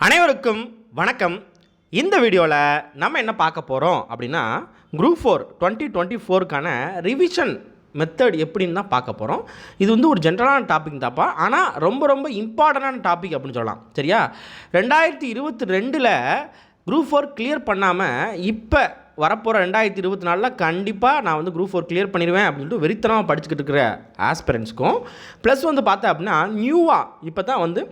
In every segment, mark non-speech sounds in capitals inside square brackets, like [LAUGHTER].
அனைவருக்கும் வணக்கம். இந்த வீடியோவில் நம்ம என்ன பார்க்க போகிறோம் அப்படின்னா குரூப் ஃபோர் டுவெண்ட்டி டுவெண்ட்டி ஃபோருக்கான ரிவிஷன் மெத்தட் எப்படின்னு தான் பார்க்க போகிறோம் இது வந்து ஒரு ஜென்ரலான டாபிக் தாப்பா ஆனால் ரொம்ப ரொம்ப இம்பார்ட்டண்டான டாபிக் அப்படின்னு சொல்லலாம். சரியா? ரெண்டாயிரத்தி இருபத்தி ரெண்டில் குரூப் ஃபோர் கிளியர் பண்ணாமல் இப்போ வரப்போகிற ரெண்டாயிரத்தி இருபத்தி நாலில் கண்டிப்பாக நான் வந்து குரூப் ஃபோர் கிளியர் பண்ணிடுவேன் அப்படின்னு சொல்லிட்டு வெறித்தனமாக படிச்சுக்கிட்டு இருக்கிற ஆஸ்பிரண்ட்ஸ்க்கும் ப்ளஸ் வந்து பார்த்தேன் அப்படின்னா நியூவாக இப்போ தான் வந்து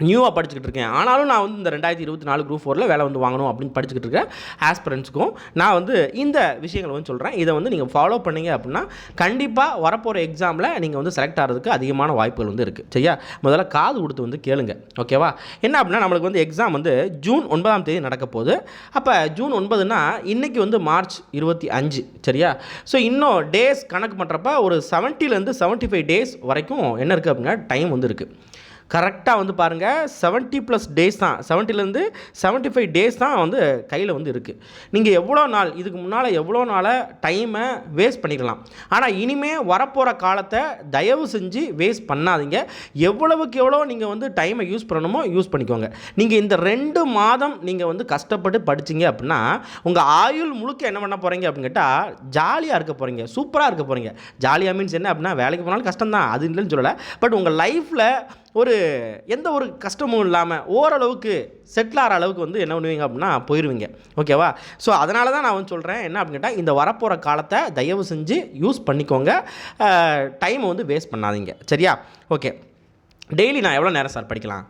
நியூவாக படிச்சுக்கிட்டு இருக்கேன். ஆனாலும் நான் வந்து இந்த ரெண்டாயிரத்தி இருபத்தி நாலு குரூப் ஃபோரில் வேலை வந்து வாங்கணும் அப்படின்னு படிச்சுக்கிட்டு இருக்கேன் ஆஸ்பிரண்ட்ஸுக்கும் நான் வந்து இந்த விஷயங்களை வந்து சொல்கிறேன் இதை வந்து நீங்கள் ஃபாலோ பண்ணீங்க அப்படின்னா கண்டிப்பாக வரப்போகிற எக்ஸாமில் நீங்கள் வந்து செலக்ட் ஆகிறதுக்கு அதிகமான வாய்ப்புகள் வந்து இருக்குது சரியா? முதல்ல காது கொடுத்து வந்து கேளுங்க. ஓகேவா என்ன அப்படின்னா நம்மளுக்கு வந்து எக்ஸாம் வந்து ஜூன் ஒன்பதாம் தேதி நடக்க போகுது. அப்போ ஜூன் ஒன்பதுனா இன்றைக்கி வந்து மார்ச் இருபத்தி அஞ்சு. சரியா? ஸோ இன்னும் டேஸ் கணக்கு பண்ணுறப்ப ஒரு செவன்ட்டிலேருந்து செவன்ட்டி ஃபைவ் டேஸ் வரைக்கும் என்ன இருக்குது அப்படின்னா டைம் வந்து இருக்குது கரெக்டாக வந்து பாருங்கள் செவன்ட்டி ப்ளஸ் டேஸ் தான். செவன்ட்டிலேருந்து செவன்ட்டி ஃபைவ் டேஸ் தான் வந்து கையில் வந்து இருக்குது நீங்கள் எவ்வளோ நாள் இதுக்கு முன்னால் எவ்வளோ நாளாக டைமை வேஸ்ட் பண்ணிக்கலாம். ஆனால் இனிமேல் வரப்போகிற காலத்தை தயவு செஞ்சு வேஸ்ட் பண்ணாதீங்க. எவ்வளவுக்கு எவ்வளோ நீங்கள் வந்து டைமை யூஸ் பண்ணணுமோ யூஸ் பண்ணிக்கோங்க. நீங்கள் இந்த ரெண்டு மாதம் நீங்கள் வந்து கஷ்டப்பட்டு படிச்சீங்க அப்படின்னா உங்கள் ஆயுள் முழுக்க என்ன பண்ண போகிறீங்க அப்படின்னு கேட்டால் ஜாலியாக இருக்க போகிறீங்க சூப்பராக இருக்க போகிறீங்க ஜாலியாக மீன்ஸ் என்ன அப்படின்னா வேலைக்கு போனாலும் கஷ்டம் தான் அது இல்லைன்னு சொல்லலை. பட் உங்கள் லைஃப்பில் ஒரு எந்த ஒரு கஷ்டமும் இல்லாமல் ஓரளவுக்கு செட்டில் ஆகிற அளவுக்கு வந்து என்ன பண்ணுவீங்க அப்படின்னா போயிடுவீங்க ஓகேவா ஸோ அதனால தான் நான் வந்து சொல்கிறேன் என்ன அப்படின்னு கேட்டால் இந்த வரப்போகிற காலத்தை தயவு செஞ்சு யூஸ் பண்ணிக்கோங்க. டைமை வந்து வேஸ்ட் பண்ணாதீங்க. சரியா? ஓகே டெய்லி நான் எவ்வளோ நேரம் சார் படிக்கலாம்?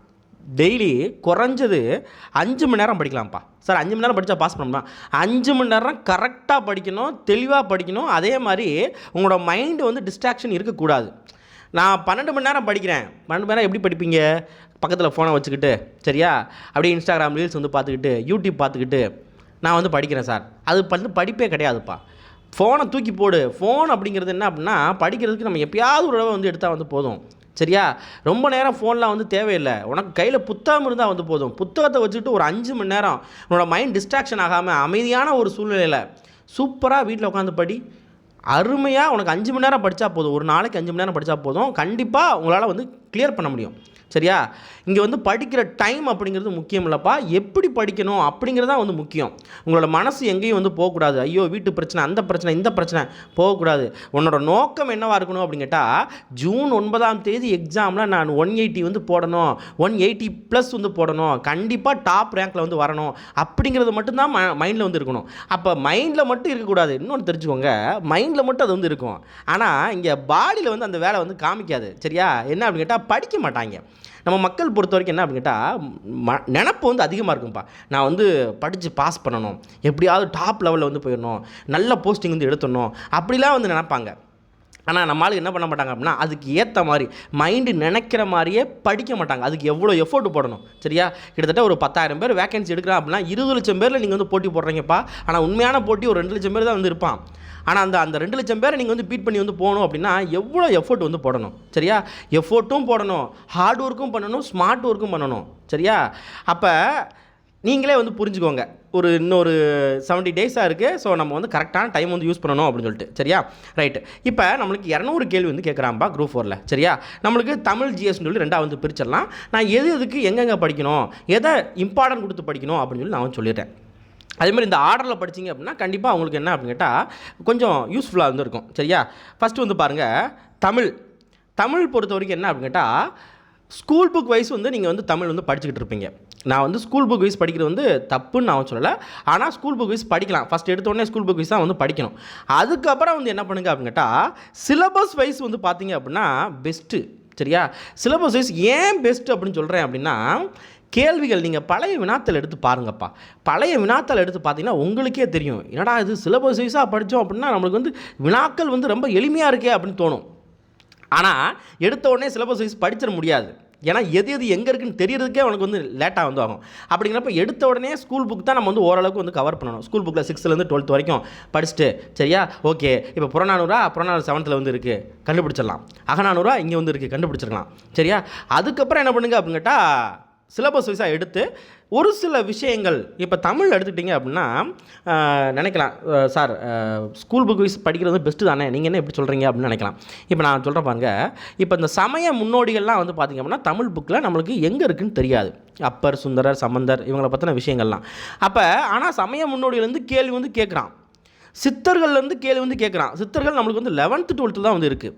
டெய்லி குறைஞ்சது அஞ்சு மணி நேரம் படிக்கலாம்ப்பா. சார் அஞ்சு மணி நேரம் படித்தா பாஸ் பண்ணலாம் அஞ்சு மணி நேரம் கரெக்டாக படிக்கணும் தெளிவாக படிக்கணும். அதே மாதிரி உங்களோட மைண்டு வந்து டிஸ்ட்ராக்ஷன் இருக்கக்கூடாது. நான் பன்னெண்டு மணி நேரம் படிக்கிறேன். பன்னெண்டு மணி நேரம் எப்படி படிப்பீங்க? பக்கத்தில் ஃபோனை வச்சுக்கிட்டு சரியா? அப்படியே இன்ஸ்டாகிராம் ரீல்ஸ் வந்து பார்த்துக்கிட்டு யூடியூப் பார்த்துக்கிட்டு நான் வந்து படிக்கிறேன் சார். அது வந்து படிப்பே கிடையாதுப்பா. ஃபோனை தூக்கி போடு. ஃபோன் அப்படிங்கிறது என்ன அப்படின்னா படிக்கிறதுக்கு நம்ம எப்பயாவது ஒரு தடவை வந்து எடுத்தால் வந்து போதும். சரியா? ரொம்ப நேரம் ஃபோன்லாம் வந்து தேவையில்லை. உனக்கு கையில் புத்தகம் இருந்தால் வந்து போதும். புத்தகத்தை வச்சுக்கிட்டு ஒரு அஞ்சு மணி நேரம் உன்னோட மைண்ட் டிஸ்ட்ராக்ஷன் ஆகாமல் அமைதியான ஒரு சூழ்நிலையில் சூப்பராக வீட்டில் உட்காந்து படி. அருமையாக உனக்கு அஞ்சு மணி நேரம் படித்தா போதும். ஒரு நாளைக்கு அஞ்சு மணி நேரம் படித்தா போதும். கண்டிப்பாக உங்களால் வந்து கிளியர் பண்ண முடியும். சரியா? இங்கே வந்து படிக்கிற டைம் அப்படிங்கிறது முக்கியம் இல்லைப்பா எப்படி படிக்கணும் அப்படிங்கிறது தான் வந்து முக்கியம். உங்களோட மனசு எங்கேயும் வந்து போகக்கூடாது. ஐயோ வீட்டு பிரச்சனை அந்த பிரச்சனை இந்த பிரச்சனை போகக்கூடாது. உன்னோட நோக்கம் என்னவாக இருக்கணும் அப்படின்னு கேட்டால் ஜூன் ஒன்பதாம் தேதி எக்ஸாமில் நான் ஒன் எயிட்டி வந்து போடணும். ஒன் எயிட்டி ப்ளஸ் வந்து போடணும். கண்டிப்பாக டாப் ரேங்க்கில் வந்து வரணும். அப்படிங்கிறது மட்டும்தான் ம மைண்டில் வந்து இருக்கணும். அப்போ மைண்டில் மட்டும் இருக்கக்கூடாது. இன்னொன்று தெரிஞ்சுக்கோங்க. மைண்டில் மட்டும் அது வந்து இருக்கும். ஆனால் இங்கே பாடியில் வந்து அந்த வேலை வந்து காமிக்காது. சரியா? என்ன அப்படின்னு கேட்டால் படிக்க மாட்டாங்க. நம்ம மக்கள் பொறுத்த வரைக்கும் என்ன அப்படின்னு கேட்டால் ம நினப்பு வந்து அதிகமாக இருக்கும்ப்பா நான் வந்து படித்து பாஸ் பண்ணணும். எப்படியாவது டாப் லெவலில் வந்து போயிடணும். நல்ல போஸ்டிங் வந்து எடுத்துடணும். அப்படிலாம் வந்து நினப்பாங்க. ஆனால் நம்மளுக்கு என்ன பண்ண மாட்டாங்க அப்படின்னா அதுக்கு ஏற்ற மாதிரி மைண்டு நினைக்கிற மாதிரியே படிக்க மாட்டாங்க. அதுக்கு எவ்வளோ எஃபோர்ட் போடணும். சரியா? கிட்டத்தட்ட ஒரு பத்தாயிரம் பேர் வேகன்சி எடுக்கிறான் அப்படின்னா இருபது லட்சம் பேரில் நீங்கள் வந்து போட்டி போடுறீங்கப்பா. ஆனால் உண்மையான போட்டி ஒரு ரெண்டு லட்சம் பேர் தான் வந்து இருப்பான். ஆனால் அந்த அந்த ரெண்டு லட்சம் பேரை நீங்கள் வந்து பீட் பண்ணி வந்து போகணும் அப்படின்னா எவ்வளோ எஃபோர்ட் வந்து போடணும். சரியா? எஃபோர்ட்டும் போடணும். ஹார்ட் ஒர்க்கும் பண்ணணும். ஸ்மார்ட் ஒர்க்கும் பண்ணணும். சரியா? அப்போ நீங்களே வந்து புரிஞ்சுக்கோங்க. ஒரு இன்னொரு செவன்ட்டி டேஸாக இருக்குது ஸோ நம்ம வந்து கரெக்டான டைம் வந்து யூஸ் பண்ணணும் அப்படின்னு சொல்லிட்டு. சரியா? ரைட்டு இப்போ நம்மளுக்கு இரநூறு கேள்வி வந்து கேட்குறாம்பா குரூப் ஃபோரில் சரியா? நம்மளுக்கு தமிழ் ஜிஎஸ்னு சொல்லி ரெண்டாக வந்து பிரிச்சிடலாம். நான் எது எதுக்கு எங்கெங்கே படிக்கணும்? எதை இம்பார்ட்டன்ட் கொடுத்து படிக்கணும்? அப்படின்னு சொல்லி நான் வந்து சொல்லிடுறேன். அதேமாதிரி இந்த ஆர்டரில் படிச்சீங்க அப்படின்னா கண்டிப்பாக அவங்களுக்கு என்ன அப்படின்னு கேட்டால் கொஞ்சம் யூஸ்ஃபுல்லாக வந்து இருக்கும் சரியா? ஃபஸ்ட்டு வந்து பாருங்கள் தமிழ். தமிழ் பொறுத்த வரைக்கும் என்ன அப்படின்னு கேட்டால் ஸ்கூல் புக் வைஸ் வந்து நீங்கள் வந்து தமிழ் வந்து படிச்சுக்கிட்டு இருப்பீங்க. நான் வந்து ஸ்கூல் புக் வைஸ் படிக்கிறது வந்து தப்புன்னு நான் சொல்லலை. ஆனால் ஸ்கூல் புக் வைஸ் படிக்கலாம். ஃபஸ்ட் எடுத்தோடனே ஸ்கூல் புக் வைஸ் தான் வந்து படிக்கணும். அதுக்கப்புறம் வந்து என்ன பண்ணுங்க அப்படின்னு கேட்டால் சிலபஸ் வைஸ் வந்து பார்த்தீங்க அப்படின்னா பெஸ்ட்டு சரியா? சிலபஸ் வைஸ் ஏன் பெஸ்ட் அப்படின்னு சொல்கிறேன் அப்படின்னா கேள்விகள் நீங்கள் பழைய வினாத்தல் எடுத்து பாருங்கப்பா. பழைய வினாத்தல் எடுத்து பார்த்தீங்கன்னா உங்களுக்கே தெரியும். என்னடா இது சிலபஸ் வைஸாக படித்தோம் அப்படின்னா நம்மளுக்கு வந்து வினாக்கள் வந்து ரொம்ப எளிமையாக இருக்கே அப்படின்னு தோணும். ஆனால் எடுத்த உடனே சிலபஸ் வைஸ் படிச்சிட முடியாது. ஏன்னா எது எது எங்கே இருக்குன்னு தெரியறதுக்கே உனக்கு வந்து லேட்டாக வந்து ஆகும் அப்படிங்கிறப்ப எடுத்த உடனே ஸ்கூல் புக் தான் நம்ம வந்து ஓரளவுக்கு வந்து கவர் பண்ணணும். ஸ்கூல் புக்கில் சிக்ஸ்த்துலேருந்து டுவெல்த் வரைக்கும் படிச்சுட்டு சரியா? ஓகே இப்போ புறநானூறா புறநானூறு செவன்த்தில் வந்து இருக்குது கண்டுபிடிச்சிடலாம். அகநானூறா இங்கே வந்து இருக்குது கண்டுபிடிச்சிருக்கலாம் சரியா? அதுக்கப்புறம் என்ன பண்ணுங்க அப்படின்னு கேட்டால் சிலபஸ் வைஸாக எடுத்து ஒரு சில விஷயங்கள் இப்போ தமிழ் எடுத்துக்கிட்டிங்க அப்படின்னா நினைக்கலாம். சார் ஸ்கூல் புக் வைஸ் படிக்கிறது பெஸ்ட்டு தானே? நீங்கள் என்ன எப்படி சொல்கிறீங்க அப்படின்னு நினைக்கலாம். இப்போ நான் சொல்கிறேன் பாருங்க. இப்போ இந்த சமய முன்னோடிகள்லாம் வந்து பார்த்திங்க அப்படின்னா தமிழ் புக்கில் நம்மளுக்கு எங்கே இருக்குன்னு தெரியாது. அப்பர் சுந்தரர் சம்பந்தர் இவங்களை பற்றின விஷயங்கள்லாம். அப்போ ஆனால் சமய முன்னோடிகள்லேருந்து கேள்வி வந்து கேட்குறான். சித்தர்கள்லேருந்து கேள்வி வந்து கேட்குறான். சித்தர்கள் நம்மளுக்கு வந்து லெவன்த்து டுவெல்த்து தான் வந்து இருக்குது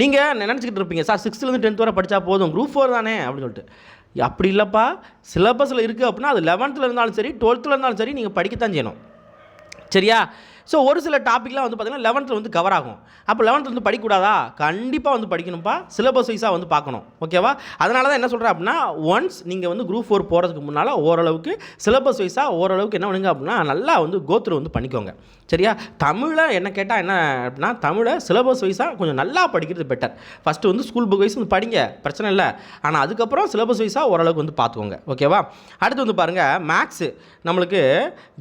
நீங்கள் நினச்சிக்கிட்டு இருப்பீங்க சார் சிக்ஸ்த்துலேருந்து டென்த் வரை படித்தா போதும். குரூப் ஃபோர் தானே? அப்படின்னு சொல்லிட்டு. அப்படி இல்லைப்பா. சிலபஸில் இருக்குது அப்படின்னா அது லெவன்த்தில் இருந்தாலும் சரி டுவெல்த்தில் இருந்தாலும் சரி நீங்கள் படிக்கத்தான் செய்யணும். சரியா? ஸோ ஒரு சில டாப்பிக்லாம் வந்து பார்த்தீங்கன்னா லெவன்த்தில் வந்து கவர் ஆகும். அப்போ லெவன்த்தில் வந்து படிக்கக்கூடாதா? கண்டிப்பாக வந்து படிக்கணும்ப்பா சிலபஸ் வைஸாக வந்து பார்க்கணும். ஓகேவா அதனால தான் என்ன சொல்கிறேன் அப்படின்னா ஒன்ஸ் நீங்கள் வந்து குரூப் ஃபோர் போகிறதுக்கு முன்னால் ஓரளவுக்கு சிலபஸ் வைஸாக ஓரளவுக்கு என்ன பண்ணுங்க அப்படின்னா நல்லா வந்து கோத்ரூ வந்து பண்ணிக்கோங்க. சரியா? தமிழை என்ன கேட்டால் என்ன அப்படின்னா தமிழை சிலபஸ் வைஸாக கொஞ்சம் நல்லா படிக்கிறது பெட்டர் ஃபஸ்ட்டு வந்து ஸ்கூல் புக் வைஸ் வந்து படிங்க. பிரச்சனை இல்லை. ஆனால் அதுக்கப்புறம் சிலபஸ் வைஸாக ஓரளவுக்கு வந்து பார்த்துக்கோங்க. ஓகேவா அடுத்து வந்து பாருங்கள் மேக்ஸு நம்மளுக்கு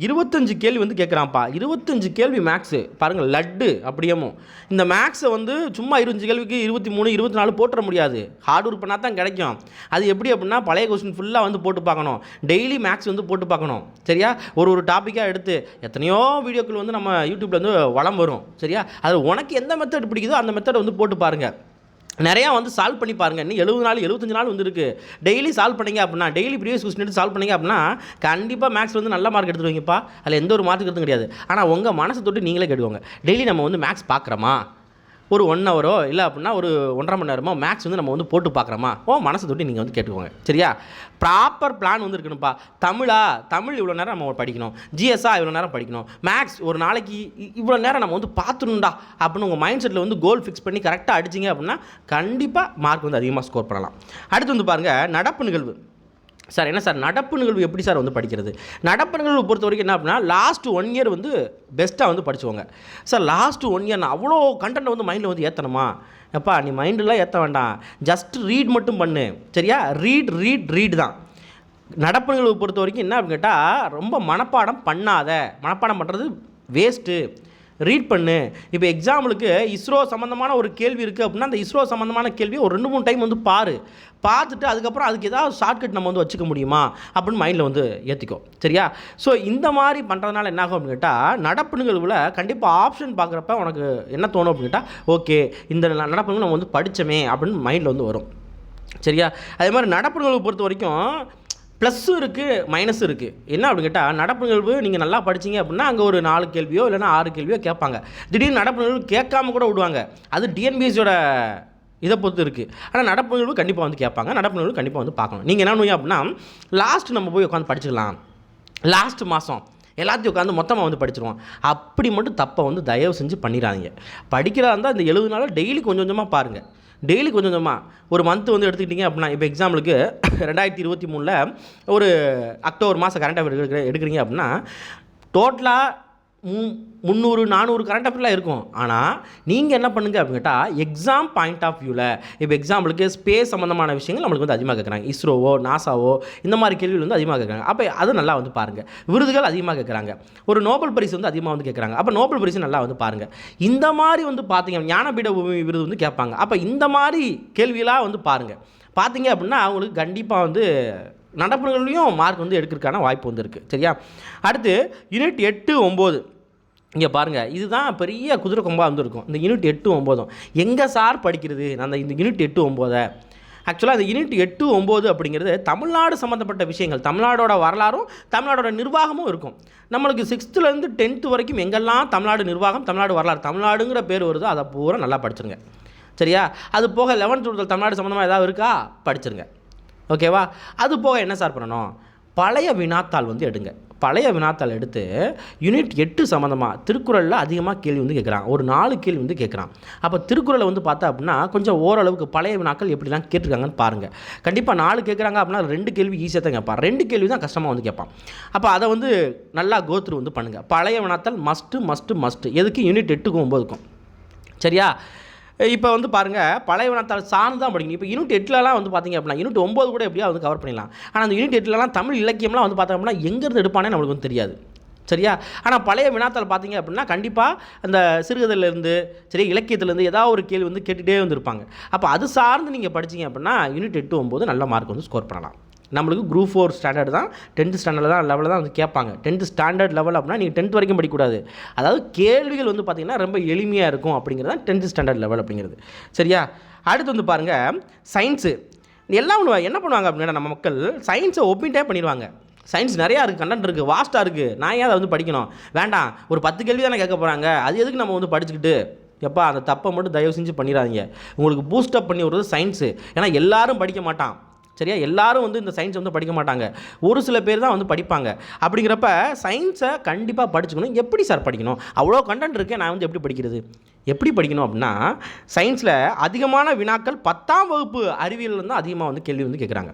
இருபத்தஞ்சு கேள்வி வந்து கேட்குறான்ப்பா இருபத்தஞ்சு கேள்வி மேக்ஸு பாருங்கள் லட்டு அப்படியேமோ. இந்த மேக்ஸை வந்து சும்மா இருபத்தஞ்சு கேள்விக்கு இருபத்தி மூணு இருபத்தி நாலு போட்டுற முடியாது. ஹார்ட் ஒர்க் பண்ணால் தான் கிடைக்கும். அது எப்படி அப்படின்னா பழைய கொஸ்டின் ஃபுல்லாக வந்து போட்டு பார்க்கணும். டெய்லி மேக்ஸ் வந்து போட்டு பார்க்கணும். சரியா? ஒரு ஒரு டாப்பிக்காக எடுத்து எத்தனையோ வீடியோக்கள் வந்து நம்ம யூடியூப்பில் வந்து வளம் வரும். சரியா? அது உனக்கு எந்த மெத்தட் பிடிக்குதோ அந்த மெத்தடை வந்து போட்டு பாருங்கள் நிறையா வந்து சால்வ் பண்ணி பாருங்கள் இன்னும் எழுபது நாள் எழுபத்தஞ்சு நாள் வந்து இருக்குது டெய்லி சால்வ் பண்ணீங்க அப்படின்னா டெய்லி ப்ரீவியஸ் கொஸ்டின் எடுத்து சால்வ் பண்ணீங்க அப்படின்னா கண்டிப்பாக மேக்ஸ் வந்து நல்ல மார்க் எடுத்துருவீங்கப்பா அதில் எந்த ஒரு மார்க் எடுத்தும் கிடையாது. ஆனால் உங்கள் மனசை தொட்டு நீங்களே கேட்டுக்கோங்க. டெய்லி நம்ம வந்து மேக்ஸ் பார்க்குறோமா? ஒரு ஒன் ஹவரோ இல்லை அப்படின்னா ஒரு ஒன்றரை மணி நேரமோ மேக்ஸ் வந்து நம்ம வந்து போட்டு பார்க்குறோமா ஓ மனசு தொட்டி நீங்கள் வந்து கேட்டுக்கோங்க. சரியா? ப்ராப்பர் பிளான் வந்து இருக்கணும்ப்பா. தமிழா? தமிழ் இவ்வளோ நேரம் நம்ம படிக்கணும். ஜிஎஸ்ஆ இவ்வளோ நேரம் படிக்கணும். மேக்ஸ் ஒரு நாளைக்கு இவ்வளோ நேரம் நம்ம வந்து பார்த்துணுண்டா அப்படின்னு உங்கள் மைண்ட் செட்டில் வந்து கோல் ஃபிக்ஸ் பண்ணி கரெக்டாக அடிச்சிங்க அப்படின்னா கண்டிப்பாக மார்க் வந்து அதிகமாக ஸ்கோர் பண்ணலாம். அடுத்து வந்து பாருங்கள் நடப்பு நிகழ்வு. சார் என்ன சார் நடப்பு நிகழ்வு எப்படி சார் வந்து படிக்கிறது? நடப்பு நிகழ்வு பொறுத்த வரைக்கும் என்ன அப்படின்னா லாஸ்ட் ஒன் இயர் வந்து பெஸ்ட்டாக வந்து படிச்சுவோங்க சார் லாஸ்ட் ஒன் இயர் நான் அவ்வளோ கண்டென்ட் வந்து மைண்டில் வந்து ஏற்றணுமா எப்பா நீ மைண்டெலாம் ஏற்ற வேண்டாம். ஜஸ்ட் ரீட் மட்டும் பண்ணு. சரியா? ரீட் ரீட் ரீட் தான். நடப்பு நிகழ்வு பொறுத்த வரைக்கும் என்ன அப்படின்னு கேட்டால் ரொம்ப மனப்பாடம் பண்ணாத. மனப்பாடம் பண்ணுறது வேஸ்ட்டு ரீட் பண்ணு. இப்போ எக்ஸாம்பிளுக்கு இஸ்ரோ சம்மந்தமான ஒரு கேள்வி இருக்குது அப்படின்னா அந்த இஸ்ரோ சம்மந்தமான கேள்வி ஒரு ரெண்டு மூணு டைம் வந்து பாரு. பார்த்துட்டு அதுக்கப்புறம் அதுக்கு ஏதாவது ஷார்ட்கட் நம்ம வந்து வச்சுக்க முடியுமா? அப்படின்னு மைண்டில் வந்து ஏற்றிக்கோ சரியா? ஸோ இந்த மாதிரி பண்ணுறதுனால என்ன ஆகும் அப்படின்னு கேட்டால் நடப்பு நிகழ்வில் கண்டிப்பாக ஆப்ஷன் பார்க்குறப்ப உனக்கு என்ன தோணும் அப்படின்னு கேட்டால் ஓகே இந்த நடப்பு நிகழ்வு நம்ம வந்து படித்தோமே அப்படின்னு மைண்டில் வந்து வரும். சரியா? அதே மாதிரி நடப்பு நிகழ்வு பொறுத்த வரைக்கும் ப்ளஸ்ஸும் இருக்குது மைனஸும் இருக்குது என்ன அப்படின்னு கேட்டால் நடப்பு நிகழ்வு நீங்கள் நல்லா படிச்சீங்க அப்படின்னா அங்கே ஒரு நாலு கேள்வியோ இல்லைனா ஆறு கேள்வியோ கேட்பாங்க. திடீர்னு நடப்பு நிகழ்வு கேட்காம கூட விடுவாங்க. அது டிஎன்பிஎஸ்சியோட இதை பொறுத்து இருக்குது ஆனால் நடப்பு நிகழ்வு கண்டிப்பாக வந்து கேட்பாங்க. நடப்பு நிகழ்வு கண்டிப்பாக வந்து பார்க்கணும். நீங்கள் என்ன பண்ணுவீங்க அப்படின்னா லாஸ்ட் நம்ம போய் உட்காந்து படிச்சுக்கலாம். லாஸ்ட் மாதம் எல்லாத்தையும் உட்காந்து மொத்தமாக வந்து படிச்சிருவோம். அப்படி மட்டும் தப்பை வந்து தயவு செஞ்சு பண்ணிடாதீங்க. படிக்கிறதா இருந்தால் இந்த எழுபது நாளில் டெய்லி கொஞ்சம் கொஞ்சமாக பாருங்கள் டெய்லி கொஞ்சம் கொஞ்சமாக ஒரு மந்த் வந்து எடுத்துக்கிட்டிங்க அப்படின்னா இப்போ எக்ஸாம்பிளுக்கு [COUGHS] ரெண்டாயிரத்தி இருபத்தி மூணில் ஒரு அக்டோபர் மாதம் கரண்ட் அஃபேர் எடுக்கிற எடுக்கிறீங்க அப்படின்னா டோட்டலாக முந்நூறு நானூறு கரண்ட் அஃபேர்லாம் இருக்கும். ஆனால் நீங்கள் என்ன பண்ணுங்க அப்படின்னு கேட்டால் எக்ஸாம் பாயிண்ட் ஆஃப் வியூவில் இப்போ எக்ஸாம்பிளுக்கு ஸ்பேஸ் சம்மந்தமான விஷயங்கள் நம்மளுக்கு வந்து அதிகமாக கேட்குறாங்க இஸ்ரோவோ நாசாவோ இந்த மாதிரி கேள்விகள் வந்து அதிகமாக கேட்குறாங்க அப்போ அது நல்லா வந்து பாருங்கள் விருதுகள் அதிகமாக கேட்குறாங்க ஒரு நோபல் பரிசு வந்து அதிகமாக வந்து கேட்குறாங்க அப்போ நோபல் பரிசு நல்லா வந்து பாருங்கள் இந்த மாதிரி வந்து பார்த்தீங்க ஞானபீட பூமி விருது வந்து கேட்பாங்க. அப்போ இந்த மாதிரி கேள்வியெல்லாம் வந்து பாருங்கள் பார்த்தீங்க அப்படின்னா அவங்களுக்கு கண்டிப்பாக வந்து நடப்புகள்லையும் மார்க் வந்து எடுக்கிறதுக்கான வாய்ப்பு வந்து இருக்குது சரியா? அடுத்து யூனிட் எட்டு ஒம்பது இங்கே பாருங்கள் இதுதான் பெரிய குதிரை கொம்பாக வந்துருக்கும். இந்த யூனிட் எட்டு ஒம்போதும். எங்கே சார் படிக்கிறது? நான் அந்த இந்த யூனிட் எட்டு ஒம்போதை. ஆக்சுவலாக அந்த யூனிட் எட்டு ஒம்பது அப்படிங்கிறது தமிழ்நாடு சம்மந்தப்பட்ட விஷயங்கள். தமிழ்நாடோட வரலாறும் தமிழ்நாடோட நிர்வாகமும் இருக்கும். நம்மளுக்கு சிக்ஸ்த்துலேருந்து டென்த்து வரைக்கும் எங்கெல்லாம் தமிழ்நாடு நிர்வாகம் தமிழ்நாடு வரலாறு தமிழ்நாடுங்கிற பேர் வருதோ அதை பூரா நல்லா படிச்சிருங்க. சரியா? அது போக லெவன்த் டுவெல்த் தமிழ்நாடு சம்மந்தமாக ஏதாவது இருக்கா? படிச்சிருங்க. ஓகேவா அது போக என்ன சார் பண்ணணும்? பழைய வினாத்தாள் வந்து எடுங்க. பழைய வினாத்தாள் எடுத்து யூனிட் எட்டு சம்மந்தமாக திருக்குறளில் அதிகமாக கேள்வி வந்து கேட்குறான் ஒரு நாலு கேள்வி வந்து கேட்குறான் அப்போ திருக்குறளை வந்து பார்த்தா அப்படின்னா கொஞ்சம் ஓரளவுக்கு பழைய வினாக்கள் எப்படிலாம் கேட்டிருக்காங்கன்னு பாருங்கள் கண்டிப்பாக நாலு கேட்குறாங்க அப்படின்னா ரெண்டு கேள்வி ஈஸியாக தான் கேட்பான். ரெண்டு கேள்வி தான் கஷ்டமாக வந்து கேட்பான். அப்போ அதை வந்து நல்லா கோத்ரூ வந்து பண்ணுங்கள் பழைய வினாத்தாள் மஸ்ட்டு மஸ்ட்டு மஸ்ட்டு எதுக்கு யூனிட் எட்டுக்கும் ஒம்போதுக்கும் சரியா? இப்போ வந்து பாருங்கள் பழைய வினாத்தாள் சார்ந்து தான் படிக்கணும். இப்போ யூனிட் எட்டுலலாம் வந்து பார்த்தீங்க அப்படின்னா யூனிட் ஒம்பது கூட எப்படியா வந்து கவர் பண்ணிடலாம். ஆனால் அந்த யூனிட் எட்டுலலாம் தமிழ் இலக்கியம்லாம் வந்து பார்த்தோம் அப்படின்னா எங்கேருந்து எடுப்பானே நம்மளுக்கு வந்து தெரியாது. சரியா? ஆனால் பழைய வினாத்தாள் பார்த்தீங்க அப்படின்னா கண்டிப்பாக அந்த சிறுகதையிலேருந்து சரி இலக்கியத்துலேருந்து ஏதாவது ஒரு கேள்வி வந்து கேட்டுகிட்டே வந்துருப்பாங்க. அப்போ அது சார்ந்து நீங்கள் படிச்சீங்க அப்படின்னா யூனிட் எட்டு ஒம்பது நல்ல மார்க் வந்து ஸ்கோர் பண்ணலாம். நம்மளுக்கு குரூப் ஃபோர் ஸ்டாண்டர்ட் தான். டென்த்து ஸ்டாண்டர்ட் தான் லெவலில் தான் வந்து கேட்பாங்க. டென்த்து ஸ்டாண்டர்ட் லெவல் அப்படின்னா நீங்கள் டென்த் வரைக்கும் படிக்கக்கூடாது. அதாவது கேள்விகள் வந்து பார்த்திங்கன்னா ரொம்ப எளிமையாக இருக்கும் அப்படிங்கிறது தான் டென்த்து ஸ்டாண்டர்ட் லெவல் அப்படிங்கிறது. சரியா? அடுத்து வந்து பாருங்கள் சயின்ஸு எல்லாம் ஒன்று என்ன பண்ணுவாங்க அப்படின்னா நம்ம மக்கள் சயின்ஸை ஒப்பிட்டே பண்ணிடுவாங்க. சயின்ஸ் நிறையா இருக்குது கண்டென்ட் இருக்குது வாஸ்ட்டாக இருக்குது நான் ஏன் அதை வந்து படிக்கணும்? வேண்டாம் ஒரு பத்து கேள்வி தானே கேட்க போகிறாங்க அது எதுக்கு நம்ம வந்து படிச்சுக்கிட்டு? எப்பா அந்த தப்பை மட்டும் தயவு செஞ்சு பண்ணிடாதீங்க. உங்களுக்கு பூஸ்டப் பண்ணி விடுறது சயின்ஸு ஏன்னா எல்லாரும் படிக்க மாட்டான். சரியா? எல்லாரும் வந்து இந்த சயின்ஸ் வந்து படிக்க மாட்டாங்க. ஒரு சில பேர் தான் வந்து படிப்பாங்க. அப்படிங்கிறப்ப சயின்ஸை கண்டிப்பாக படிச்சுக்கணும். எப்படி சார் படிக்கணும்? அவ்வளோ கண்டென்ட் இருக்கே நான் வந்து எப்படி படிக்கிறது? எப்படி படிக்கணும் அப்படின்னா சயின்ஸில் அதிகமான வினாக்கள் பத்தாம் வகுப்பு அறிவியல் தான் அதிகமாக வந்து கேள்வி வந்து கேட்குறாங்க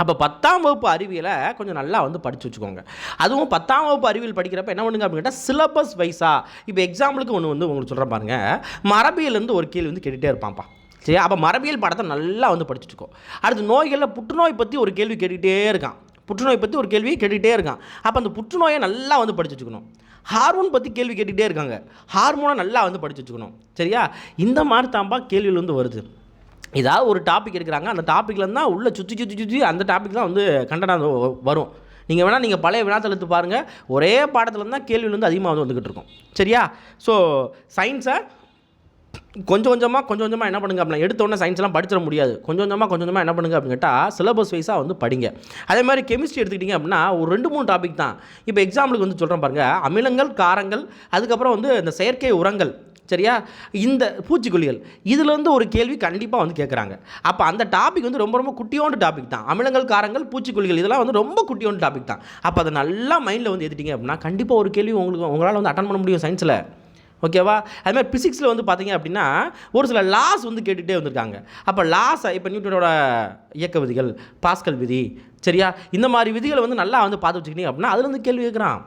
அப்போ பத்தாம் வகுப்பு அறிவியலை கொஞ்சம் நல்லா வந்து படித்து வச்சுக்கோங்க. அதுவும் பத்தாம் வகுப்பு அறிவியல் படிக்கிறப்ப என்ன பண்ணுங்க அப்படின்னு கேட்டால் சிலபஸ் வைஸாக இப்போ எக்ஸாம்பிளுக்கு ஒன்று வந்து உங்களுக்கு சொல்கிறேன் பாருங்கள் மரபியலேருந்து ஒரு கேள்வி வந்து கேட்டுகிட்டே இருப்பான்ப்பா. சரி அப்போ மரபியல் பாடத்தை நல்லா வந்து படிச்சுட்டுருக்கோம் அடுத்து நோய்களில் புற்றுநோய் பற்றி ஒரு கேள்வி கேட்டுகிட்டே இருக்கான். புற்றுநோய் பற்றி ஒரு கேள்வி கேட்டுகிட்டே இருக்கான். அப்போ அந்த புற்றுநோயை நல்லா வந்து படிச்சு வச்சுக்கணும். ஹார்மோன் பற்றி கேள்வி கேட்டுகிட்டே இருக்காங்க. ஹார்மோனை நல்லா வந்து படிச்சு வச்சுக்கணும். சரியா? இந்த மாதிரி தான்ப்பா கேள்வியில் வந்து வருது. ஏதாவது ஒரு டாபிக் எடுக்கிறாங்க. அந்த டாப்பிக்கில் தான் உள்ளே சுற்றி சுற்றி சுற்றி அந்த டாபிக் தான் வந்து கண்டனம் வரும். நீங்கள் வேணால் நீங்கள் பழைய வினாத்தெழுத்து பாருங்கள் ஒரே பாடத்தில் தான் கேள்வியில் வந்து அதிகமாக வந்து வந்துக்கிட்டு இருக்கும். சரியா? ஸோ சயின்ஸை கொஞ்சம் கொஞ்சமாக கொஞ்சம் கொஞ்சமாக என்ன பண்ணுங்க அப்படின்னா எடுத்த உடனே சயின்ஸ்லாம் படிச்சிட முடியாது. கொஞ்சம் கொஞ்சமாக கொஞ்சம் கொஞ்சமாக என்ன பண்ணுங்க அப்படின்னு கேட்டால் சிலபஸ் வைஸாக வந்து படிங்க. அதே மாதிரி கெமிஸ்ட்ரி எடுத்துக்கிட்டிங்க அப்படின்னா ஒரு ரெண்டு மூணு டாபிக் தான். இப்போ எக்ஸாம்பிளுக்கு வந்து சொல்கிறேன் பாருங்கள் அமிலங்கள் காரங்கள் அதுக்கப்புறம் வந்து இந்த செயற்கை உரங்கள் சரியா? இந்த பூச்சிக்கொல்லிகள் இதுலேருந்து ஒரு கேள்வி கண்டிப்பாக வந்து கேட்குறாங்க அப்போ அந்த டாபிக் வந்து ரொம்ப ரொம்ப குட்டியோண்டு டாபிக் தான். அமிலங்கள் காரங்கள் பூச்சிக்கொல்லிகள் இதெல்லாம் வந்து ரொம்ப குட்டியோண்டு டாபிக் தான். அப்போ அதை நல்லா மைண்டில் வந்து ஏற்றிட்டீங்க அப்படின்னா கண்டிப்பாக ஒரு கேள்வி உங்களுக்கு உங்களால் வந்து அட்டன் பண்ண முடியும் சயின்ஸில் ஓகேவா? அது மாதிரி ஃபிசிக்ஸில் வந்து பார்த்தீங்க அப்படின்னா ஒரு சில லாஸ் வந்து கேட்டுகிட்டே வந்திருக்காங்க. அப்போ லாஸ் இப்போ நியூட்டனோட இயக்க விதிகள் பாஸ்கல் விதி சரியா? இந்த மாதிரி விதிகளை வந்து நல்லா வந்து பார்த்து வச்சுக்கிட்டீங்க அப்படின்னா அதில் வந்து கேள்வி கேட்குறான்.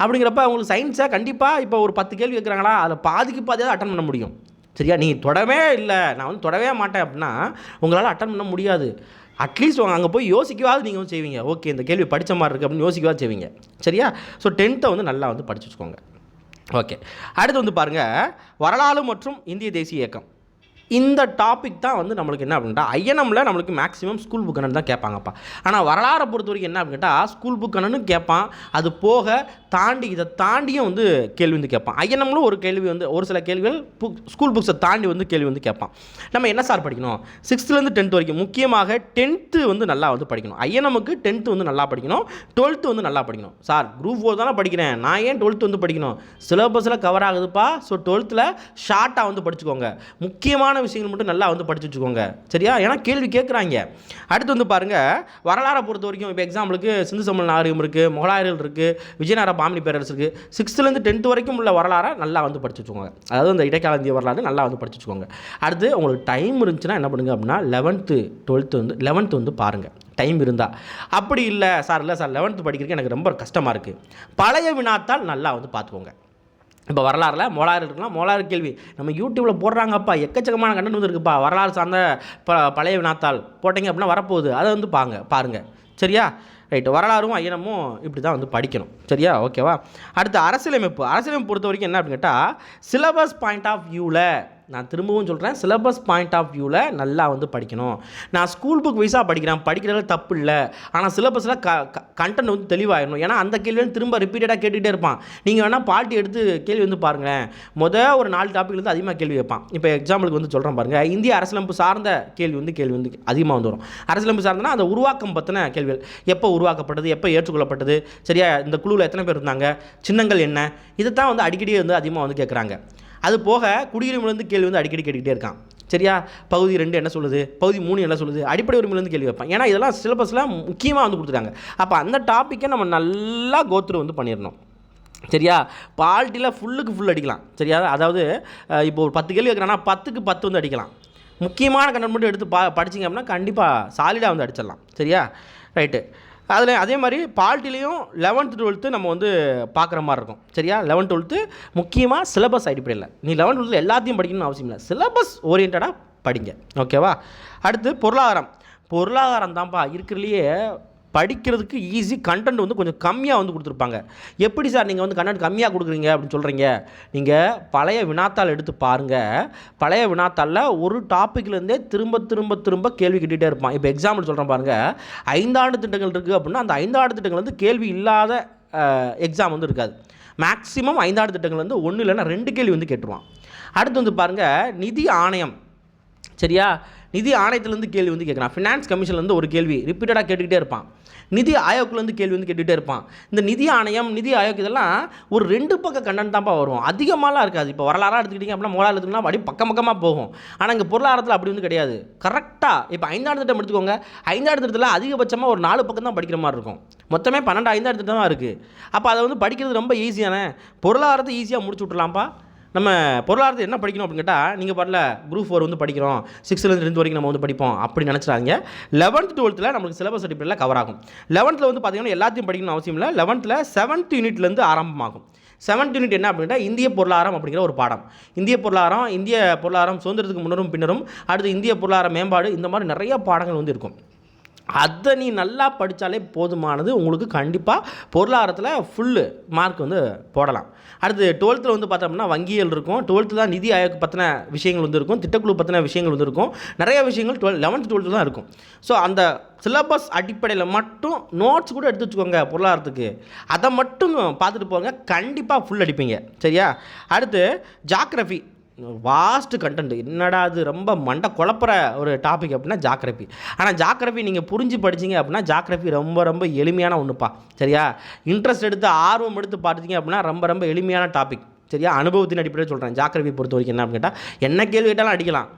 அப்படிங்கிறப்ப அவங்களுக்கு சயின்ஸாக கண்டிப்பாக இப்போ ஒரு பத்து கேள்வி கேட்குறாங்களா அதில் பாதிக்கு பாதியாக அட்டன் பண்ண முடியும். சரியா? நீ தொடவே இல்லை. நான் வந்து தொடவே மாட்டேன் அப்படின்னா உங்களால் அட்டன் பண்ண முடியாது. அட்லீஸ்ட் அங்கே போய் யோசிக்கவாது நீங்கள் வந்து செய்வீங்க. ஓகே இந்த கேள்வி படித்த மாதிரி இருக்குது அப்படின்னு யோசிக்கவாது செய்வீங்க. சரியா? ஸோ டென்த்தை வந்து நல்லா வந்து படிச்சு வச்சுக்கோங்க. ஓகே. அடுத்து வந்து பாருங்கள் வரலாறு மற்றும் இந்திய தேசிய இயக்கம். இந்த டாபிக் தான் வந்து நம்மளுக்கு என்ன அப்படின்னா ஐஎன்எம்ல நம்மளுக்கு மேக்ஸிமம் ஸ்கூல் புக் கணன் தான் கேட்பாங்கப்பா. ஆனால் வரலாறை பொறுத்த வரைக்கும் என்ன அப்படின்னு கேட்டால் ஸ்கூல் புக் கணனும் கேட்பான். அது போக தாண்டி இதை தாண்டியும் வந்து கேள்வி வந்து கேட்பான். ஐஎன்எம்ல ஒரு கேள்வி வந்து ஒரு சில கேள்விகள் புக் ஸ்கூல் புக்ஸை தாண்டி வந்து கேள்வி வந்து கேட்பான். நம்ம என்ன சார் படிக்கணும்? சிக்ஸ்த்துலேருந்து டென்த் வரைக்கும் முக்கியமாக டென்த்து வந்து நல்லா வந்து படிக்கணும். ஐஎன்எம்க்கு டென்த்து வந்து நல்லா படிக்கணும். டுவெல்த்து வந்து நல்லா படிக்கணும். சார் குரூப் ஃபோர் தானே படிக்கிறேன். நான் ஏன் டுவெல்த்து வந்து படிக்கணும்? சிலபஸில் கவர் ஆகுதுப்பா. ஸோ டுவெல்த்தில் ஷார்ட்டாக வந்து படிச்சுக்கோங்க. முக்கியமான விஷயங்கள் மட்டும் நல்லா வந்து படிச்சு வச்சுக்கோங்க. சரியா? ஏன்னா கேள்வி கேட்குறாங்க. அடுத்து வந்து பாருங்கள் வரலாறை பொறுத்த வரைக்கும் இப்போ எக்ஸாம்பிளுக்கு சிந்து சம்பள நாகரிகம் இருக்குது முகலாயர்கள் இருக்குது விஜயநகர பாமினி பேரரசு இருக்குது சிக்ஸ்த்துலேருந்து டென்த்து வரைக்கும் உள்ள வரலாறை நல்லா வந்து படித்து வச்சுக்கோங்க. அதாவது இந்த இடைக்கால இந்திய வரலாறு நல்லா வந்து படித்து வச்சுக்கோங்க. அடுத்து உங்களுக்கு டைம் இருந்துச்சுன்னா என்ன பண்ணுங்கள் அப்படின்னா லெவன்த்து டுவெல்த்து வந்து லெவன்த்து வந்து பாருங்கள் டைம் இருந்தால் அப்படி இல்லை சார் இல்லை சார் லெவன்த்து படிக்கிறதுக்கு எனக்கு ரொம்ப கஷ்டமாக இருக்குது பழைய வினாத்தால் நல்லா வந்து பார்த்துக்கோங்க. இப்போ வரலாறுல மோலாறு இருக்கலாம் மோலாறு கேள்வி. நம்ம யூடியூப்பில் போடுறாங்கப்பா எக்கச்சக்கமான கண்டென்ட் வந்து இருக்குப்பா வரலாறு சார்ந்த ப பழைய வினாத்தாள் போட்டிங்க அப்படின்னா வரப்போகுது. அதை வந்து பாங்க பாருங்கள் சரியா? ரைட்டு வரலாறும் ஐயனமும் இப்படி தான் வந்து படிக்கணும். சரியா? ஓகேவா? அடுத்து அரசியலமைப்பு. அரசியலமைப்பு பொறுத்த வரைக்கும் என்ன அப்படின்னு கேட்டால் சிலபஸ் பாயிண்ட் ஆஃப் வியூவில் நான் திரும்பவும் சொல்கிறேன் சிலபஸ் பாயிண்ட் ஆஃப் வியூவில் நல்லா வந்து படிக்கணும். நான் ஸ்கூல் புக் வைஸாக படிக்கிறேன் படிக்கிறதுல தப்பு இல்லை. ஆனால் சிலபஸில் க கண்டென்ட் வந்து தெளிவாயிடணும் ஏன்னா அந்த கேள்வி திரும்ப ரிப்பீட்டடாக கேட்டுகிட்டே இருப்பான். நீங்கள் வேணால் பாட்டி எடுத்து கேள்வி வந்து பாருங்களேன். மொதல் ஒரு நாலு டாப்பிக்லேருந்து அதிகமாக கேள்வி வைப்பான். இப்போ எக்ஸாம்பிளுக்கு வந்து சொல்கிறேன் பாருங்கள் இந்திய அரசியலமைப்பு சார்ந்த கேள்வி வந்து கேள்வி வந்து அதிகமாக வந்து வரும். அரசியலமைப்பு சார்ந்தனா அந்த உருவாக்கம் பற்றின கேள்விகள். எப்போ உருவாக்கப்பட்டது எப்போ ஏற்றுக்கொள்ளப்பட்டது சரியா? இந்த குழுவில் எத்தனை பேர் இருந்தாங்க? சின்னங்கள் என்ன? இதை தான் வந்து அடிக்கடி வந்து அதிகமாக வந்து கேட்குறாங்க அது போக குடியுரிமையிலேருந்து கேள்வி வந்து அடிக்கடி கேட்டுக்கிட்டே இருக்கான். சரியா? பகுதி ரெண்டு என்ன சொல்லுது? பகுதி மூணு என்ன சொல்லுது? அடிப்படை உரிமையிலேருந்து கேள்வி வைப்பான். ஏன்னா இதெல்லாம் சிலபஸில் முக்கியமாக வந்து கொடுத்துருக்காங்க அப்போ அந்த டாப்பிக்கை நம்ம நல்லா கோத்ரூ வந்து பண்ணிடணும் சரியா? பால்ட்டியில் ஃபுல்லுக்கு ஃபுல் அடிக்கலாம். சரியா? அதாவது இப்போ ஒரு பத்து கேள்வி வைக்கிறான்னா பத்துக்கு பத்து வந்து அடிக்கலாம். முக்கியமான கண்டென்ட் மட்டும் எடுத்து பா படிச்சிங்க அப்படின்னா கண்டிப்பாக சாலிடாக வந்து அடிச்சிடலாம். சரியா? ரைட்டு அதில் அதே மாதிரி பால்ட்டிலையும் லெவன்த்து டுவெல்த்து நம்ம வந்து பார்க்குற மாதிரி இருக்கும். சரியா? லெவன்த் டுவெல்த்து முக்கியமாக சிலபஸ் அடிப்படையில். நீ லெவன்த் டுவெல்த்து எல்லாத்தையும் படிக்கணும்னு அவசியம் இல்லை. சிலபஸ் ஓரியன்டாக படிங்க. ஓகேவா அடுத்து பொருளாதாரம். பொருளாதாரம் தான்ப்பா இருக்கிறதுலையே படிக்கிறதுக்கு ஈஸி கண்டென்ட் வந்து கொஞ்சம் கம்மியாக வந்து கொடுத்துருப்பாங்க. எப்படி சார் நீங்கள் வந்து கண்டென்ட் கம்மியாக கொடுக்குறீங்க அப்படின்னு சொல்கிறீங்க நீங்கள் பழைய வினாத்தாள் எடுத்து பாருங்கள் பழைய வினாத்தாளில் ஒரு டாப்பிக்லேருந்தே திரும்ப திரும்ப திரும்ப கேள்வி கேட்டுகிட்டே இருப்பான். இப்போ எக்ஸாம்பிள் சொல்கிறேன் பாருங்கள் ஐந்தாண்டு திட்டங்கள் இருக்குது அப்படின்னா அந்த ஐந்தாண்டு திட்டங்கள் வந்து கேள்வி இல்லாத எக்ஸாம் வந்து இருக்காது. மேக்ஸிமம் ஐந்தாண்டு திட்டங்கள் வந்து ஒன்று இல்லைன்னா ரெண்டு கேள்வி வந்து கேட்டுருவான். அடுத்து வந்து பாருங்கள் நிதி ஆணையம். சரியா? நிதி ஆணையத்துலேருந்து கேள்வி வந்து கேட்குறான். ஃபினான்ஸ் கமிஷன்லேருந்து ஒரு கேள்வி. ரிப்பீட்டடாக கேட்டுக்கிட்டே இருப்பான். நிதி ஆயோக்லேருந்து கேள்வி வந்து கேட்டுகிட்டே இருப்பான். இந்த நிதி ஆணையம் நிதி ஆயோக் இதெல்லாம் ஒரு ரெண்டு பக்க கண்டன் தான்ப்பா வரும். அதிகமாலாம் இருக்காது. இப்போ வரலாறாக எடுத்துக்கிட்டிங்க அப்படின்னா மோலார் எடுத்துக்கிட்டா அப்படி பக்கம் பக்கமாக போகும். ஆனால் இங்கே பொருளாதாரத்தில் அப்படி வந்து கிடையாது. கரெக்டாக இப்போ ஐந்தாண்டு திட்டம் எடுத்துக்கோங்க ஐந்தாண்டு திட்டத்தில் அதிகபட்சமாக ஒரு நாலு பக்கம் தான் படிக்கிற மாதிரி இருக்கும். மொத்தமே பன்னெண்டு ஐந்தாண்டு திட்டம் தான் இருக்குது அப்போ அதை வந்து படிக்கிறது ரொம்ப ஈஸியான பொருளாதாரத்தை ஈஸியாக முடிச்சு விட்றலாம்ப்பா நம்ம பொருளாதாரத்தை என்ன படிக்கணும் அப்படின்னு கேட்டால் நீங்கள் பாடல குரூப் ஃபோர் வந்து படிக்கிறோம். சிக்ஸ்த்துலேருந்து வரைக்கும் நம்ம வந்து படிப்போம். அப்படி நினச்சிடாங்க லெவன்த் டுவெல்த்தில் நமக்கு சிலபஸ் அடிப்படையில் கவர் ஆகும். லெவன்த்தில் வந்து பார்த்தீங்கன்னா எல்லாத்தையும் படிக்கணும் அவசியம் இல்லை. லெவன்த்தில் செவன்த் யூனிட்லேருந்து ஆரம்பமாகும். செவன்த் யூனிட் என்ன அப்படின்னா இந்திய பொருளாதாரம் அப்படிங்கிற ஒரு பாடம். இந்திய பொருளாதாரம் இந்திய பொருளாதாரம் சுதந்திரத்துக்கு முன்னரும் பின்னரும் அடுத்து இந்திய பொருளாதார மேம்பாடு இந்த மாதிரி நிறைய பாடங்கள் வந்து இருக்கும். அதை நீ நல்லா படித்தாலே போதுமானது. உங்களுக்கு கண்டிப்பாக பொருளாதாரத்தில் ஃபுல்லு மார்க் வந்து போடலாம். அடுத்து டுவெல்த்தில் வந்து பார்த்தோம்னா வங்கியல் இருக்கும். டுவெல்த்து தான் நிதி ஆயோக் பற்றின விஷயங்கள் வந்து இருக்கும். திட்டக்குழு பற்றின விஷயங்கள் வந்து இருக்கும். நிறைய விஷயங்கள் டுவெல் லெவன்த் டுவெல்த்து தான் இருக்கும். ஸோ அந்த சிலபஸ் அடிப்படையில் மட்டும் நோட்ஸ் கூட எடுத்து வச்சுக்கோங்க பொருளாதாரத்துக்கு. அதை மட்டும் பார்த்துட்டு போங்க. கண்டிப்பாக ஃபுல் அடிப்பீங்க. சரியா? அடுத்து ஜாக்ரஃபி வாஸ்ட்டு கண்டென்ட் என்னடா அது ரொம்ப மண்டை குழப்புற ஒரு டாபிக் அப்படின்னா ஜாக்ரஃபி ஆனால் ஜாக்ரஃபி நீங்கள் புரிஞ்சு படிச்சீங்க அப்படின்னா ஜாக்ரஃபி ரொம்ப ரொம்ப எளிமையான ஒன்றுப்பா சரியா? இன்ட்ரெஸ்ட் எடுத்து ஆர்வம் எடுத்து பார்த்தீங்க அப்படின்னா ரொம்ப ரொம்ப எளிமையான டாபிக் சரியா? அனுபவத்தின் அடிப்படையில் சொல்கிறேன் ஜாக்ரஃபி பொறுத்த வரைக்கும் என்ன அப்படின்னு கேட்டால் என்ன கேள்வி கேட்டாலும் அடிக்கலாம்.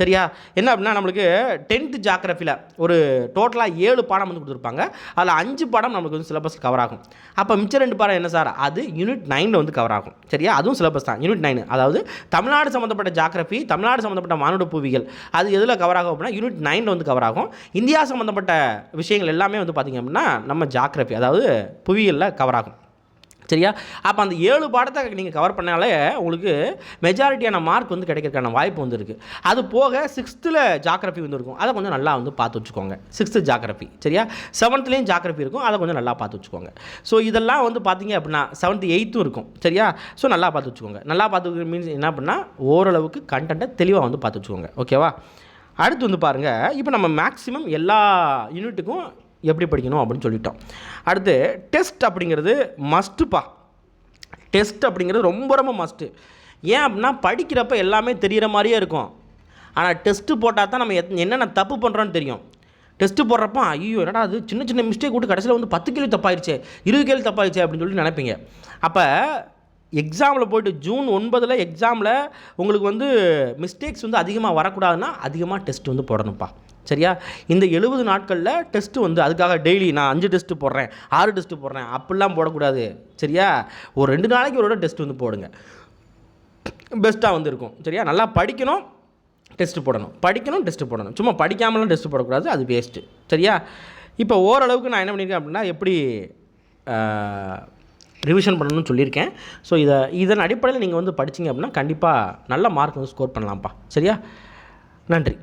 சரியா? என்ன அப்படின்னா நம்மளுக்கு டென்த்து ஜாக்ரஃபியில் ஒரு டோட்டலாக ஏழு பாடம் வந்து கொடுத்துருப்பாங்க. அதில் அஞ்சு பாடம் நம்மளுக்கு வந்து சிலபஸ் கவர் ஆகும். அப்போ மிச்சம் ரெண்டு பாடம் என்ன சார்? அது யூனிட் நைனில் வந்து கவர் ஆகும். சரியா? அதுவும் சிலபஸ் தான். யூனிட் நைன் அதாவது தமிழ்நாடு சம்மந்தப்பட்ட ஜாக்ரஃபி தமிழ்நாடு சம்மந்தப்பட்ட மானுட புவிகள் அது எதில் கவர் ஆகும் அப்படின்னா யூனிட் நைனில் வந்து கவர் ஆகும். இந்தியா சம்மந்தப்பட்ட விஷயங்கள் எல்லாமே வந்து பார்த்திங்க அப்படின்னா நம்ம ஜாக்ரஃபி அதாவது புவியியலில் கவர் ஆகும். சரியா? அப்போ அந்த ஏழு பாடத்தை நீங்கள் கவர் பண்ணாலே உங்களுக்கு மெஜாரிட்டியான மார்க் வந்து கிடைக்கிறதுக்கான வாய்ப்பு வந்து இருக்குது அது போக சிக்ஸ்த்தில் ஜாகிரஃபி வந்து இருக்கும். அதை கொஞ்சம் நல்லா வந்து பார்த்து வச்சுக்கோங்க. சிக்ஸ்த்து ஜாகிரஃபி சரியா? செவன்த்லேயும் ஜாக்ரஃபி இருக்கும். அதை கொஞ்சம் நல்லா பார்த்து வச்சுக்கோங்க. ஸோ இதெல்லாம் வந்து பார்த்தீங்க அப்படின்னா செவன்த்து எயித்தும் இருக்கும். சரியா? ஸோ நல்லா பார்த்து வச்சுக்கோங்க. நல்லா பார்த்து மீன்ஸ் என்ன அப்படின்னா ஓரளவுக்கு கண்டென்ட்டை தெளிவாக வந்து பார்த்து வச்சுக்கோங்க. ஓகேவா அடுத்து வந்து பாருங்கள் இப்போ நம்ம மேக்ஸிமம் எல்லா யூனிட்டுக்கும் எப்படி படிக்கணும் அப்படின்னு சொல்லிட்டோம். அடுத்து டெஸ்ட் அப்படிங்கிறது மஸ்ட்டுப்பா டெஸ்ட் அப்படிங்கிறது ரொம்ப ரொம்ப மஸ்ட்டு ஏன் அப்படின்னா படிக்கிறப்ப எல்லாமே தெரிகிற மாதிரியே இருக்கும். ஆனால் டெஸ்ட்டு போட்டால் தான் நம்ம எத்- என்னென்ன தப்பு பண்ணுறோன்னு தெரியும். டெஸ்ட்டு போடுறப்ப ஐயோ என்னடா அது சின்ன சின்ன மிஸ்டேக் விட்டு கடைசியில் வந்து பத்து கேள்வி தப்பாயிருச்சே இருபது கேள்வி தப்பாயிருச்சே அப்படின்னு சொல்லி நினைப்பீங்க. அப்போ எக்ஸாமில் போயிட்டு ஜூன் ஒன்பதில் எக்ஸாமில் உங்களுக்கு வந்து மிஸ்டேக்ஸ் வந்து அதிகமாக வரக்கூடாதுன்னா அதிகமாக டெஸ்ட் வந்து போடணும்ப்பா. சரியா? இந்த எழுபது நாட்களில் டெஸ்ட்டு வந்து அதுக்காக டெய்லி நான் அஞ்சு டெஸ்ட்டு போடுறேன் ஆறு டெஸ்ட்டு போடுறேன் அப்படிலாம் போடக்கூடாது. சரியா? ஒரு ரெண்டு நாளைக்கு ஒரு டெஸ்ட் வந்து போடுங்க. பெஸ்ட்டாக வந்து இருக்கும். சரியா? நல்லா படிக்கணும் டெஸ்ட் போடணும். படிக்கணும் டெஸ்ட்டு போடணும். சும்மா படிக்காமலாம் டெஸ்ட் போடக்கூடாது அது வேஸ்ட்டு சரியா? இப்போ ஓரளவுக்கு நான் என்ன பண்ணியிருக்கேன் அப்படின்னா எப்படி ரிவிஷன் பண்ணணும்னு சொல்லியிருக்கேன். ஸோ இதை இதன் அடிப்படையில் நீங்கள் வந்து படிச்சீங்க அப்படின்னா கண்டிப்பாக நல்ல மார்க் வந்து ஸ்கோர் பண்ணலாம்ப்பா. சரியா? நன்றி.